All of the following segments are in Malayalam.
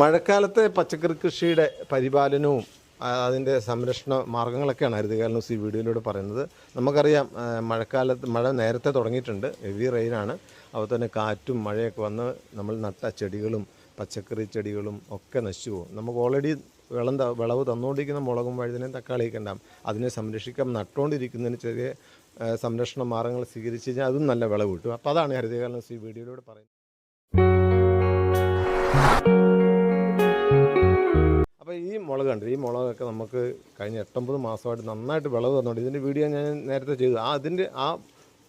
മഴക്കാലത്തെ പച്ചക്കറി കൃഷിയുടെ പരിപാലനവും അതിന്റെ സംരക്ഷണ മാർഗങ്ങളൊക്കെയാണ് ഹരിതകാലം ഈ വീഡിയോയിലൂടെ പറയുന്നത്. നമുക്കറിയാം മഴക്കാലത്ത് മഴ നേരത്തെ തുടങ്ങിയിട്ടുണ്ട്. ഹെവി റെയിനാണ് അപ്പോൾ തന്നെ കാറ്റും മഴയൊക്കെ വന്ന് നമ്മൾ നട്ട ചെടികളും പച്ചക്കറി ചെടികളും ഒക്കെ നശിച്ചു പോകും. നമുക്ക് ഓൾറെഡി വിളം വിളവ് തന്നുകൊണ്ടിരിക്കുന്ന മുളകും വഴുതനയും തക്കാളിയൊക്കെ ഉണ്ടാകും അതിനെ സംരക്ഷിക്കാൻ നട്ടുകൊണ്ടിരിക്കുന്നതിന് ചെറിയ സംരക്ഷണ മാർഗങ്ങൾ സ്വീകരിച്ച് കഴിഞ്ഞാൽ അതും നല്ല വിളവ് കിട്ടും. അപ്പോൾ അതാണ് ഹരിതകാലം ഈ വീഡിയോയിലൂടെ പറയുന്നത്. അപ്പോൾ ഈ മുളക് കണ്ടു? ഈ മുളകൊക്കെ നമുക്ക് കഴിഞ്ഞ എട്ടൊമ്പത് മാസമായിട്ട് നന്നായിട്ട് വിളവ് തന്നുകൊണ്ട് ഇതിന്റെ വീഡിയോ ഞാൻ നേരത്തെ ചെയ്തു. ആ അതിന്റെ ആ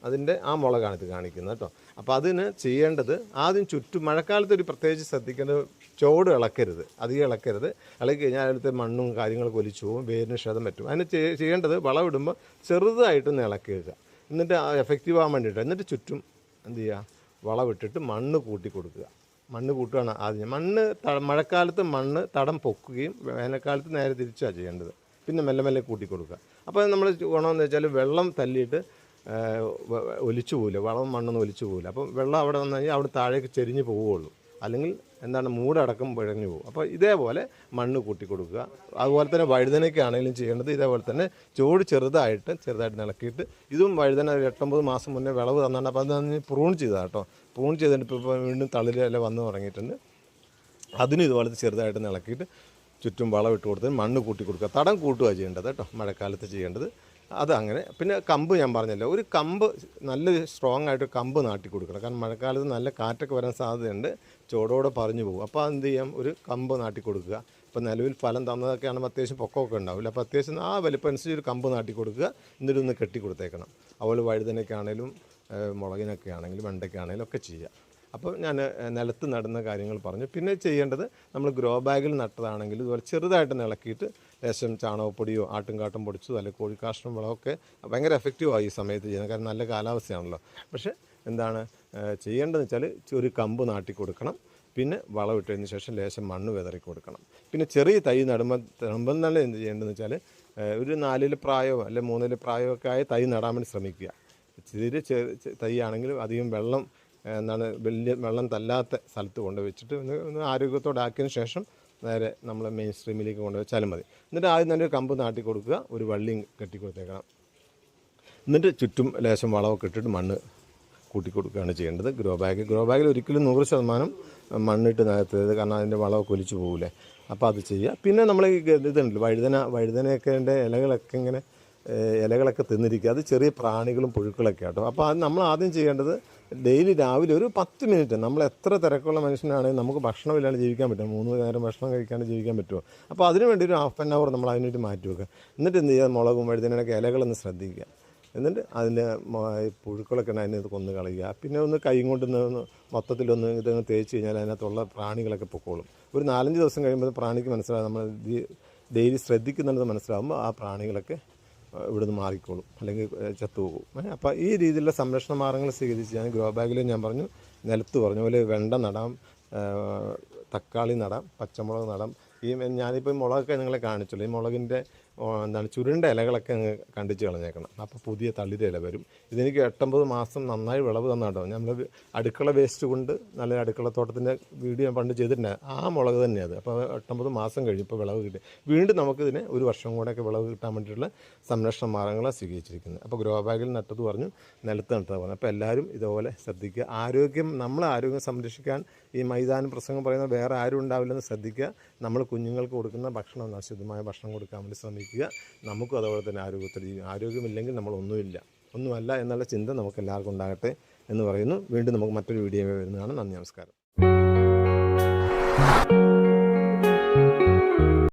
അതിന്റെ ആ മുളകാണ് ഇത് കാണിക്കുന്നത് കേട്ടോ. അപ്പോൾ അതിന് ചെയ്യേണ്ടത് ആദ്യം ചുറ്റും മഴക്കാലത്ത് ഒരു പ്രത്യേകിച്ച് ശ്രദ്ധിക്കേണ്ടത് ചോട് ഇളക്കരുത്. അധികം ഇളക്കരുത്. ഇളക്കി കഴിഞ്ഞാൽ അതിലത്തെ മണ്ണും കാര്യങ്ങളൊക്കെ ഒലിച്ചു പോകും വേരിന് ക്ഷതം പറ്റും. അതിന് ചെയ്യ- ചെയ്യേണ്ടത് വളമിടുമ്പോൾ ചെറുതായിട്ടൊന്ന് ഇളക്കി വെക്കുക എന്നിട്ട് എഫക്റ്റീവ് ആകാൻ വേണ്ടിയിട്ട് എന്നിട്ട് ചുറ്റും എന്ത് ചെയ്യുക? വളമിട്ടിട്ട് മണ്ണ് കൂട്ടി കൊടുക്കുക. മണ്ണ് കൂട്ടുകയാണ് ആദ്യം. മണ്ണ് മഴക്കാലത്ത് മണ്ണ് തടം പൊക്കുകയും വേനൽക്കാലത്ത് നേരെ തിരിച്ചാണ് ചെയ്യേണ്ടത്. പിന്നെ മെല്ലെ മെല്ലെ കൂട്ടി കൊടുക്കുക അപ്പോൾ നമ്മൾ ഗുണമെന്ന് വെച്ചാൽ വെള്ളം തല്ലിയിട്ട് ഒലിച്ചു പോകില്ല വളം മണ്ണൊന്നും ഒലിച്ചു പോകില്ല അപ്പം വെള്ളം അവിടെ വന്നു കഴിഞ്ഞാൽ അവിടെ താഴേക്ക് ചെരിഞ്ഞ് പോവുകയുള്ളൂ. അല്ലെങ്കിൽ എന്താണ് മൂടടക്കം പിഴഞ്ഞു പോകും. അപ്പോൾ ഇതേപോലെ മണ്ണ് കൂട്ടി കൊടുക്കുക അതുപോലെ തന്നെ വഴുതനയ്ക്കാണെങ്കിലും ചെയ്യേണ്ടത് ഇതേപോലെ തന്നെ ചോട് ചെറുതായിട്ട് ചെറുതായിട്ട് നിളക്കിയിട്ട് ഇതും വഴുതന ഒരു എട്ടൊമ്പത് മാസം മുന്നേ വിളവ് തന്നാണ്. അപ്പോൾ അത് പ്രൂൺ ചെയ്തതാണ് കേട്ടോ. പ്രൂൺ ചെയ്തിട്ട് ഇപ്പോൾ വീണ്ടും തളിരെല്ലാം വന്ന് തുടങ്ങിയിട്ടുണ്ട്. അതിനും ഇതുപോലെ ചെറുതായിട്ട് നിളക്കിയിട്ട് ചുറ്റും വളം ഇട്ട് കൊടുത്ത് മണ്ണ് കൂട്ടി കൊടുക്കുക തടം കൂട്ടുക ചെയ്യേണ്ടത് കേട്ടോ. മഴക്കാലത്ത് ചെയ്യേണ്ടത്. അത് അങ്ങനെ പിന്നെ കമ്പ് ഞാൻ പറഞ്ഞല്ലോ ഒരു കമ്പ് നല്ല സ്ട്രോങ് ആയിട്ട് കമ്പ് നാട്ടി കൊടുക്കണം. കാരണം മഴക്കാലത്ത് നല്ല കാറ്റൊക്കെ വരാൻ സാധ്യതയുണ്ട് ചോടോടെ പറഞ്ഞു പോകും. അപ്പോൾ എന്ത് ചെയ്യാം? ഒരു കമ്പ് നാട്ടി കൊടുക്കുക. ഇപ്പോൾ നിലവിൽ ഫലം തന്നതൊക്കെ ആണെങ്കിൽ അത്യാവശ്യം പൊക്കമൊക്കെ ഉണ്ടാവില്ല? അപ്പോൾ അത്യാവശ്യം ആ വലിപ്പം അനുസരിച്ച് ഒരു കമ്പ് നാട്ടി കൊടുക്കുക. എന്നിട്ട് ഒന്ന് കെട്ടി കൊടുത്തേക്കണം അതുപോലെ വഴുതനൊക്കെ ആണെങ്കിലും മുളകിനൊക്കെ ആണെങ്കിലും വെണ്ടയ്ക്കാണെങ്കിലും ഒക്കെ ചെയ്യുക. അപ്പോൾ ഞാൻ നിലത്ത് നടുന്ന കാര്യങ്ങൾ പറഞ്ഞു. പിന്നെ ചെയ്യേണ്ടത് നമ്മൾ ഗ്രോ ബാഗിൽ നട്ടതാണെങ്കിൽ ഇതുപോലെ ചെറുതായിട്ട് ഇളക്കിയിട്ട് ലേശം ചാണകപ്പൊടിയോ ആട്ടുംകാട്ടും പൊടിച്ചതോ അല്ലെങ്കിൽ കോഴിക്കാഷ്ടം വളമൊക്കെ ഭയങ്കര എഫക്റ്റീവായി ഈ സമയത്ത് ചെയ്യുന്നത്. കാരണം നല്ല കാലാവസ്ഥയാണല്ലോ. പക്ഷേ എന്താണ് ചെയ്യേണ്ടതെന്ന് വെച്ചാൽ ഒരു കമ്പ് നാട്ടി കൊടുക്കണം. പിന്നെ വളമിട്ടതിന് ശേഷം ലേശം മണ്ണ് വിതറി കൊടുക്കണം. പിന്നെ ചെറിയ തൈ നടുമ്പോൾ നടുമ്പോൾ തന്നെ എന്ത് ചെയ്യേണ്ടതെന്ന് വെച്ചാൽ ഒരു നാലിൽ പ്രായമോ അല്ലെങ്കിൽ മൂന്നിൽ പ്രായമൊക്കെ ആയ തൈ നടാൻ വേണ്ടി ശ്രമിക്കുക. ചെറിയ തൈ ആണെങ്കിലും അധികം വെള്ളം എന്താണ് വലിയ വെള്ളം തല്ലാത്ത സ്ഥലത്ത് കൊണ്ടുവച്ചിട്ട് ഒന്ന് ഒന്ന് ആരോഗ്യത്തോടെ ആക്കിയതിന് ശേഷം നേരെ നമ്മൾ മെയിൻ സ്ട്രീമിലേക്ക് കൊണ്ടുവച്ചാലും മതി. എന്നിട്ട് ആദ്യം തന്നെ ഒരു കമ്പ് നാട്ടി കൊടുക്കുക ഒരു വള്ളിയും കെട്ടി കൊടുത്തേക്കണം. എന്നിട്ട് ചുറ്റും ലേശം വളമൊക്കെ ഇട്ടിട്ട് മണ്ണ് കൂട്ടി കൊടുക്കുകയാണ് ചെയ്യേണ്ടത്. ഗ്രോ ബാഗ് ഗ്രോ ബാഗിൽ ഒരിക്കലും നൂറ് ശതമാനം മണ്ണിട്ട് നികത്തരുത് കാരണം അതിന്റെ വളമൊക്കെ ഒലിച്ചു പോകില്ലേ അപ്പോൾ അത് ചെയ്യുക. പിന്നെ നമ്മൾ ഇതുണ്ടല്ലോ വഴുതന വഴുതനയൊക്കെ എന്റെ ഇലകളൊക്കെ ഇങ്ങനെ ഇലകളൊക്കെ തിന്നിരിക്കുക. അത് ചെറിയ പ്രാണികളും പുഴുക്കളൊക്കെ ആട്ടോ അപ്പോൾ അത് നമ്മൾ ആദ്യം ചെയ്യേണ്ടത് ഡെയിലി രാവിലെ ഒരു പത്ത് മിനിറ്റ്. നമ്മൾ എത്ര തിരക്കുള്ള മനുഷ്യനാണെങ്കിൽ നമുക്ക് ഭക്ഷണമില്ലാണ്ട് ജീവിക്കാൻ പറ്റും മൂന്ന് നേരം ഭക്ഷണം കഴിക്കാണ്ട് ജീവിക്കാൻ പറ്റുമോ? അപ്പോൾ അതിന് വേണ്ടി ഒരു ഹാഫ് ആൻ അവർ നമ്മൾ അതിനായിട്ട് മാറ്റി വെക്കുക. എന്നിട്ട് എന്ത് ചെയ്യുക? മുളകും വഴുതനൊക്കെ ഇലകളൊന്ന് ശ്രദ്ധിക്കുക. എന്നിട്ട് അതിന്റെ പുഴുക്കളൊക്കെ അതിനെ കൊന്ന് കളയുക. പിന്നെ ഒന്ന് കൈ കൊണ്ട് ഒന്ന് ഒന്ന് മൊത്തത്തിലൊന്ന് ഇതങ്ങ് തേച്ച് കഴിഞ്ഞാൽ അതിനകത്തുള്ള പ്രാണികളൊക്കെ പൊക്കോളും. ഒരു നാലഞ്ച് ദിവസം കഴിയുമ്പോൾ പ്രാണിക്ക് മനസ്സിലാകും നമ്മൾ ഡെയിലി ശ്രദ്ധിക്കുന്നുണ്ടെന്ന് മനസ്സിലാകുമ്പോൾ ആ പ്രാണികളൊക്കെ ഇവിടുന്ന് മാറിക്കോളും. അല്ലെങ്കിൽ ചത്തുപോകും. അപ്പോൾ ഈ രീതിയിലുള്ള സംരക്ഷണ മാർഗങ്ങൾ സ്വീകരിച്ച് ഞാൻ ഗ്രോ ബാഗിൽ ഞാൻ പറഞ്ഞു നിലത്ത് പറഞ്ഞു. പോലെ വെണ്ട നടാം തക്കാളി നടാം പച്ചമുളക് നടാം. ഈ ഞാനിപ്പോൾ മുളകൊക്കെ നിങ്ങളെ കാണിച്ചുള്ളൂ ഈ മുളകിന്റെ എന്താണ് ചുരുണ്ട ഇലകളൊക്കെ അങ്ങ് കണ്ടിച്ച് കളഞ്ഞേക്കണം. അപ്പോൾ പുതിയ തളിര ഇല വരും. ഇതെനിക്ക് എട്ടൊമ്പത് മാസം നന്നായി വിളവ് തന്നാട്ടോ. നമ്മൾ അടുക്കള വേസ്റ്റ് കൊണ്ട് നല്ല അടുക്കള തോട്ടത്തിന്റെ വീഡിയോ ഞാൻ പണ്ട് ചെയ്തിട്ടുണ്ട് ആ മുളക് തന്നെയാണ് അപ്പോൾ എട്ടൊമ്പത് മാസം കഴിഞ്ഞപ്പോൾ വിളവ് കിട്ടി. വീണ്ടും നമുക്കിതിനെ ഒരു വർഷം കൂടെയൊക്കെ വിളവ് കിട്ടാൻ വേണ്ടിയിട്ടുള്ള സംരക്ഷണ മാർഗങ്ങളാണ് സ്വീകരിച്ചിരിക്കുന്നത്. അപ്പോൾ ഗ്രോ ബാഗിൽ നട്ടത് പറഞ്ഞു നിലത്ത് നട്ടത് പറഞ്ഞു. അപ്പോൾ എല്ലാവരും ഇതുപോലെ ശ്രദ്ധിക്കുക. ആരോഗ്യം നമ്മൾ ആരോഗ്യം സംരക്ഷിക്കാൻ ഈ മൈതാനം പ്രസംഗം പറയുന്ന വേറെ ആരും ഉണ്ടാവില്ലെന്ന് ശ്രദ്ധിക്കുക. നമ്മൾ കുഞ്ഞുങ്ങൾക്ക് കൊടുക്കുന്ന ഭക്ഷണം ശുദ്ധമായ ഭക്ഷണം കൊടുക്കാൻ വേണ്ടി ശ്രമിക്കുക. നമുക്കും അതുപോലെ തന്നെ ആരോഗ്യത്തിൽ ആരോഗ്യമില്ലെങ്കിൽ നമ്മളൊന്നുമില്ല ഒന്നുമല്ല. എന്നുള്ള ചിന്ത നമുക്ക് എല്ലാവർക്കും ഉണ്ടാകട്ടെ എന്ന് പറയുന്നു. വീണ്ടും നമുക്ക് മറ്റൊരു വീഡിയോ വരുന്നതാണ്. നന്ദി നമസ്കാരം.